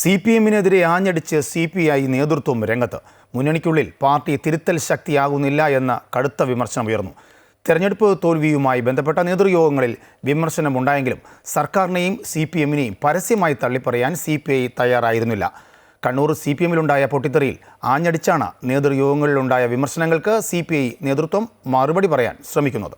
C P എമ്മിനെതിരെ ആഞ്ഞടിച്ച് C P I നേതൃത്വം രംഗത്ത്. മുന്നണിക്കുള്ളിൽ പാർട്ടി തിരുത്തൽ ശക്തിയാകുന്നില്ല എന്ന കടുത്ത വിമർശനം ഉയർന്നു. തെരഞ്ഞെടുപ്പ് തോൽവിയുമായി ബന്ധപ്പെട്ട നേതൃയോഗങ്ങളിൽ വിമർശനമുണ്ടായെങ്കിലും സർക്കാരിനെയും സി പി എമ്മിനെയും പരസ്യമായി തള്ളിപ്പറയാൻ സി പി ഐ തയ്യാറായിരുന്നില്ല. കണ്ണൂർ സി പി എമ്മിലുണ്ടായ പൊട്ടിത്തെറിയിൽ ആഞ്ഞടിച്ചാണ് നേതൃയോഗങ്ങളിലുണ്ടായ വിമർശനങ്ങൾക്ക് സി പി ഐ നേതൃത്വം മറുപടി പറയാൻ ശ്രമിക്കുന്നത്.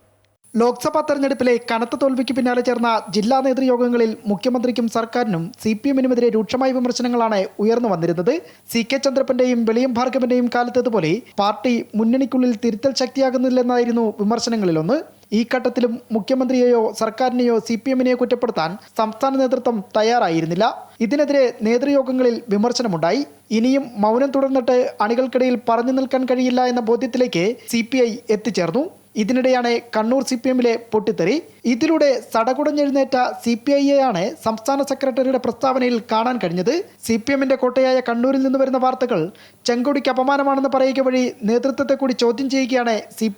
ലോക്സഭാ തെരഞ്ഞെടുപ്പിലെ കനത്ത തോൽവിക്ക് പിന്നാലെ ചേർന്ന ജില്ലാ നേതൃയോഗങ്ങളിൽ മുഖ്യമന്ത്രിക്കും സർക്കാരിനും സി പി എമ്മിനുമെതിരെ രൂക്ഷമായ വിമർശനങ്ങളാണ് ഉയർന്നു വന്നിരുന്നത്. സി കെ ചന്ദ്രപ്പന്റെയും വെളിയം ഭാർഗവന്റെയും കാലത്തേതുപോലെ പാർട്ടി മുന്നണിക്കുള്ളിൽ തിരുത്തൽ ശക്തിയാകുന്നില്ലെന്നായിരുന്നു വിമർശനങ്ങളിലൊന്ന്. ഈ ഘട്ടത്തിലും മുഖ്യമന്ത്രിയെയോ സർക്കാരിനെയോ സി പി എമ്മിനെയോ കുറ്റപ്പെടുത്താൻ സംസ്ഥാന നേതൃത്വം തയ്യാറായിരുന്നില്ല. ഇതിനെതിരെ നേതൃയോഗങ്ങളിൽ വിമർശനമുണ്ടായി. ഇനിയും മൗനം തുടർന്നിട്ട് അണികൾക്കിടയിൽ പറഞ്ഞു നിൽക്കാൻ കഴിയില്ല എന്ന ബോധ്യത്തിലേക്ക് സി എത്തിച്ചേർന്നു. ഇതിനിടെയാണ് കണ്ണൂർ സി പി എമ്മിലെ പൊട്ടിത്തെറി. ഇതിലൂടെ സടകുടഞ്ഞെഴുന്നേറ്റ സി പി ഐ ആണ് സംസ്ഥാന സെക്രട്ടറിയുടെ പ്രസ്താവനയിൽ കാണാൻ കഴിഞ്ഞത്. സി പി എമ്മിന്റെ കോട്ടയായ കണ്ണൂരിൽ നിന്ന് വരുന്ന വാർത്തകൾ ചെങ്കൊടിക്ക് അപമാനമാണെന്ന് പറയുക വഴി നേതൃത്വത്തെ കൂടി ചോദ്യം ചെയ്യുകയാണ് സി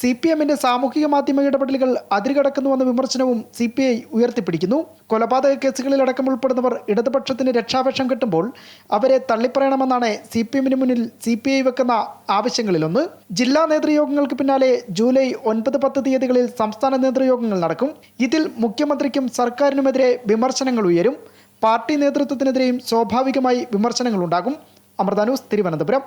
സി പി എമ്മിന്റെ സാമൂഹിക മാധ്യമ ഇടപെടലുകൾ അതിരുകടക്കുന്നുവെന്ന വിമർശനവും സി പി ഐ ഉയർത്തിപ്പിടിക്കുന്നു. കൊലപാതക കേസുകളിൽ അടക്കം ഉൾപ്പെടുന്നവർ ഇടതുപക്ഷത്തിന് രക്ഷാവേഷം കിട്ടുമ്പോൾ അവരെ തള്ളിപ്പറയണമെന്നാണ് സി പി എമ്മിന് മുന്നിൽ സി പി ഐ വെക്കുന്ന ആവശ്യങ്ങളിലൊന്ന്. ജില്ലാ നേതൃയോഗങ്ങൾക്ക് പിന്നാലെ ജൂലൈ ഒൻപത് പത്ത് തീയതികളിൽ സംസ്ഥാന നേതൃയോഗങ്ങൾ നടക്കും. ഇതിൽ മുഖ്യമന്ത്രിക്കും സർക്കാരിനുമെതിരെ വിമർശനങ്ങൾ ഉയരും. പാർട്ടി നേതൃത്വത്തിനെതിരെയും സ്വാഭാവികമായി വിമർശനങ്ങളുണ്ടാകും. അമൃത തിരുവനന്തപുരം.